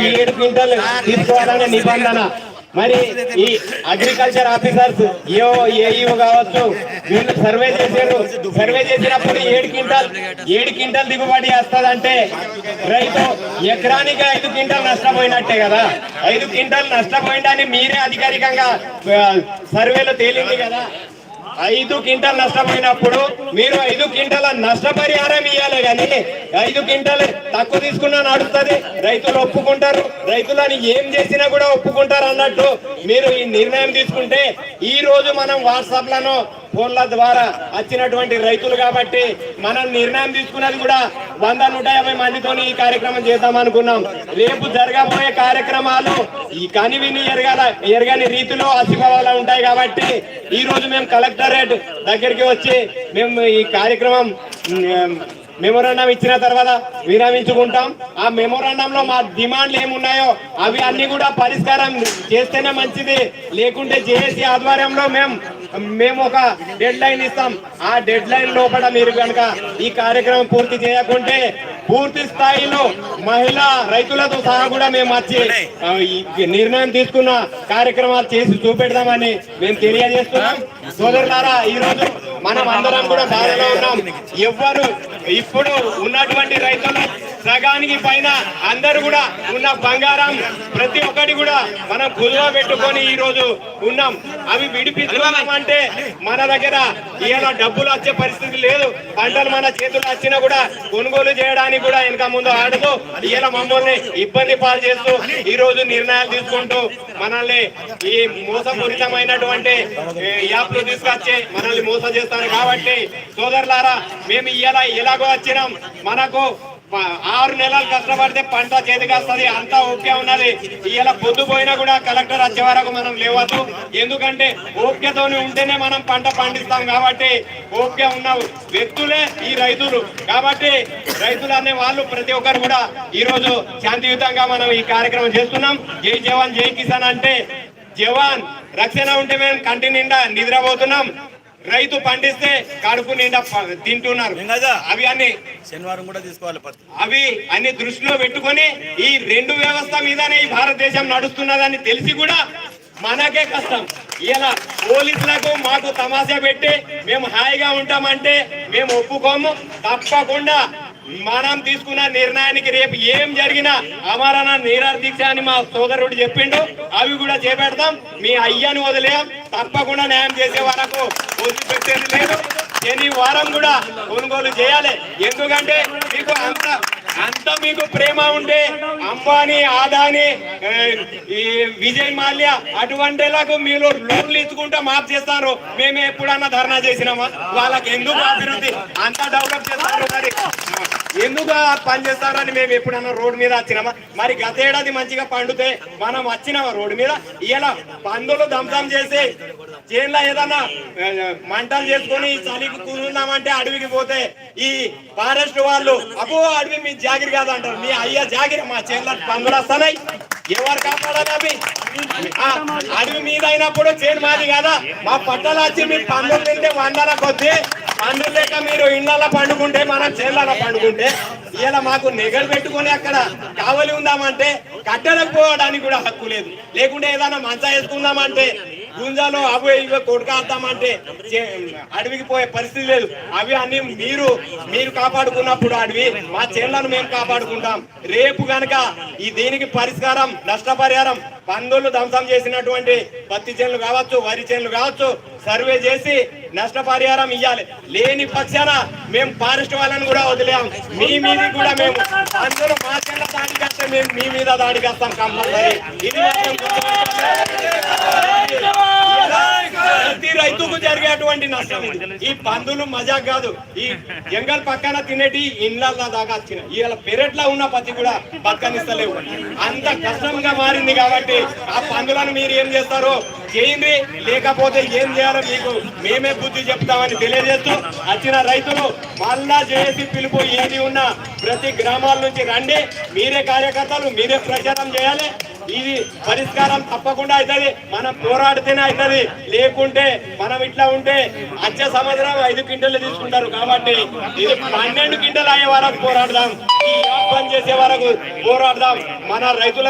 ఏడు క్వింటల్ తీసుకోవాలనే నిబంధన. మరి ఈ అగ్రికల్చర్ ఆఫీసర్స్ ఏఓ ఏఈఓ కావచ్చు వీళ్ళు సర్వే చేశారు సర్వే చేసినప్పుడు ఏడు క్వింటల్ ఏడు క్వింటల్ దిగుబడి వస్తుందంటే రైతు ఎకరానికి ఐదు క్వింటల్ నష్టపోయినట్టే కదా. ఐదు క్వింటల్ నష్టపోయిందని మీరే అధికారికంగా సర్వేలో తేలింది కదా. ఐదు క్వింటల్ నష్టమైనప్పుడు మీరు ఐదు క్వింటల నష్టపరిహారం ఇవ్వాలి కానీ ఐదు క్వింటల్ తక్కువ తీసుకున్నా నడుస్తుంది. రైతులు ఒప్పుకుంటారు. రైతులని ఏం చేసినా కూడా ఒప్పుకుంటారు అన్నట్టు మీరు ఈ నిర్ణయం తీసుకుంటే ఈ రోజు మనం వాట్సాప్లను ఫోన్ల ద్వారా వచ్చినటువంటి రైతులు కాబట్టి మనం నిర్ణయం తీసుకున్నది కూడా వంద నూట యాభై మందితో ఈ కార్యక్రమం చేద్దాం అనుకున్నాం. రేపు జరగబోయే కార్యక్రమాలు ఈ కనివిని ఎరగాల ఎరగని రీతిలో అసిపోవాలా ఉంటాయి కాబట్టి ఈ రోజు మేము కలెక్టరేట్ దగ్గరికి వచ్చి మేము ఈ కార్యక్రమం మెమోరాండం ఇచ్చిన తర్వాత విరమించుకుంటాం. ఆ మెమోరాండంలో మా డిమాండ్లు ఏమున్నాయో అవి అన్ని కూడా పరిష్కారం చేస్తేనే మంచిది. లేకుంటే జేఏసీ ఆధ్వర్యంలో మేము మేము ఒక డెడ్ లైన్ ఇస్తాం. ఆ డెడ్ లైన్ లోపల మీరు కనుక ఈ కార్యక్రమం పూర్తి చేయకుంటే పూర్తి స్థాయిలో మహిళా రైతులతో సహా కూడా మేము వచ్చి నిర్ణయం తీసుకున్న కార్యక్రమాలు చేసి చూపెడదామని మేము తెలియజేస్తున్నాం. సోదరులారా ఈ రోజు మనం అందరం కూడా బాధలో ఉన్నాం. ఎవ్వరు ఇప్పుడు ఉన్నటువంటి రైతులు సగానికి పైన అందరు కూడా ఉన్న బంగారం ప్రతి ఒక్కటి కూడా మనం కుదువ పెట్టుకొని ఈ రోజు ఉన్నాం. అవి విడిపించుకున్నాం అంటే మన దగ్గర ఈయన డబ్బులు వచ్చే పరిస్థితి లేదు. పంటలు మన చేతులు వచ్చినా కూడా కొనుగోలు చేయడానికి కూడా వెనక ముందు ఆడుతూ ఈయన మమ్మల్ని ఇబ్బంది పాలు చేస్తూ ఈ రోజు నిర్ణయాలు తీసుకుంటూ మనల్ని ఈ మోసపూరితమైనటువంటి యాప్లు తీసుకొచ్చి మనల్ని మోసం చేస్తారు కాబట్టి సోదరులారా మేము ఇలా ఎలాగో వచ్చినాం. మనకు ఆరు నెలలు కష్టపడితే పంట చేతికి వస్తుంది అంతా ఓకే ఉన్నది. ఇలా పొద్దు పోయినా కూడా కలెక్టర్ వచ్చే వరకు మనం లేవద్దు. ఎందుకంటే ఓపికతోని ఉంటేనే మనం పంట పండిస్తాం కాబట్టి ఓపిక ఉన్న వ్యక్తులే ఈ రైతులు. కాబట్టి రైతులు అనే వాళ్ళు ప్రతి ఒక్కరు కూడా ఈ రోజు శాంతియుతంగా మనం ఈ కార్యక్రమం చేస్తున్నాం. జై జవాన్ జై కిసాన్ అంటే జవాన్. రక్షణ ఉంటే మేము కంటి నిండా నిద్రపోతున్నాం. రైతు పండిస్తే కడుపు నిండా తింటున్నారు. అవి అన్ని శనివారం కూడా తీసుకోవాలి అవి అన్ని దృష్టిలో పెట్టుకొని ఈ రెండు వ్యవస్థ మీదనే ఈ భారతదేశం నడుస్తున్నదని తెలిసి కూడా మనకే కష్టం. ఇలా పోలీసులకు మాకు తమాషా పెట్టి మేము హాయిగా ఉంటామంటే మేము ఒప్పుకోము. తప్పకుండా మనం తీసుకున్న నిర్ణయానికి రేపు ఏం జరిగినా అమరణ నీరార్ దీక్ష అని మా సోదరుడు చెప్పిండు. అవి కూడా చేపెడతాం. మీ అయ్యను వదిలేం తప్పకుండా న్యాయం చేసే వరకు వదిలిపెట్టేది లేదు. శని వారం కూడా కొనుగోలు చేయాలి. ఎందుకంటే మీకు అంత అంత మీకు ప్రేమ ఉంటే అంబానీ ఆదాని ఈ విజయ్ మాల్య అటువంటి మీరు లోన్లు ఇచ్చుకుంటే మాఫ్ చేస్తారు. మేము ఎప్పుడన్నా ధర్నా చేసినామా? వాళ్ళకి ఎందుకు అభివృద్ధి? అంత డెవలప్ చేస్తారు మరి. ఎందుకు పనిచేస్తారని పని చేస్తారని మేము ఎప్పుడన్నా రోడ్డు మీద వచ్చినామా? మరి గత ఏడాది మంచిగా పండుతే మనం వచ్చినామా రోడ్డు మీద? ఇలా పందులు దంసం చేసి చేన్లో ఏదన్నా మంటలు చేసుకొని చలికి కూర్చుందామంటే అడవికి పోతే ఈ ఫారెస్ట్ వాళ్ళు అబ్బో అడవి మీ జాగిరి కాదంటారు. మీ అయ్య జాగిరి మా చేన్ల పందులు వస్తున్నాయి. ఎవరు కాపాడాలి అవి? అడవి మీద అయినప్పుడు చేను మాది కదా. మా పట్టలు వచ్చి మీ పందులు తింటే వందల కొద్ది. పందులు లేక మీరు ఇళ్ళ పండుకుంటే మనం చేన్లలో పండుకుంటే ఇలా మాకు నెగలు పెట్టుకొని అక్కడ కావలి ఉందామంటే కట్టెలకు పోవడానికి కూడా హక్కు లేదు. లేకుంటే ఏదైనా మంచా వేసుకుందామంటే గుంజాలో అవి ఇవి కొట్టుకాద్దామంటే చే- అడవికి పోయే పరిస్థితి లేదు. అవి అన్ని మీరు మీరు కాపాడుకున్నప్పుడు అడవి మా చేళ్ళను మేము కాపాడుకుంటాం. రేపు గనక ఈ దీనికి పరిష్కారం నష్టపరిహారం పందులు ధ్వంసం చేసినటువంటి పత్తి చేనులు కావచ్చు వరి చేనులు కావచ్చు సర్వే చేసి నష్టపరిహారం ఇవ్వాలి లేని పక్షాన మేము ఫారెస్ట్ వాళ్ళని కూడా వదిలేం. మీ మీద కూడా మేము అందరూ మా చేనుల దాడికి వస్తే మేము మీ మీద దాడికి వస్తాం కంపల్సరీ. ఇది మాత్రం ప్రతి రైతుకు జరిగేటువంటి నష్టం ఈ పందులు మజా కాదు. ఈ జంగల్ పక్కన తినేటి ఇండ్ల దాకా వచ్చిన. ఇవాళ పెరట్లో ఉన్న పత్తి కూడా బతకనిస్తలేవు. అంత కష్టంగా మారింది కాబట్టి ఆ పందులను మీరు ఏం చేస్తారో చేయండి. లేకపోతే ఏం చేయాలో మీకు మేమే బుద్ధి చెప్తామని తెలియజేస్తూ వచ్చిన రైతులు మళ్ళా చేసి పిలుపు ఏది ఉన్నా ప్రతి గ్రామాల నుంచి రండి. మీరే కార్యకర్తలు మీరే ప్రచారం చేయాలి. ఇది పరిష్కారం తప్పకుండా అవుతుంది. మనం పోరాడితేనే అవుతుంది. లేకుంటే మనం ఇట్లా ఉంటే వచ్చే సంవత్సరం ఐదు క్వింటల్ తీసుకుంటారు కాబట్టి ఇది పన్నెండు క్వింటల్ అయ్యే వరకు పోరాడదాం. ఈ పని చేసే వరకు పోరాడదాం. మన రైతుల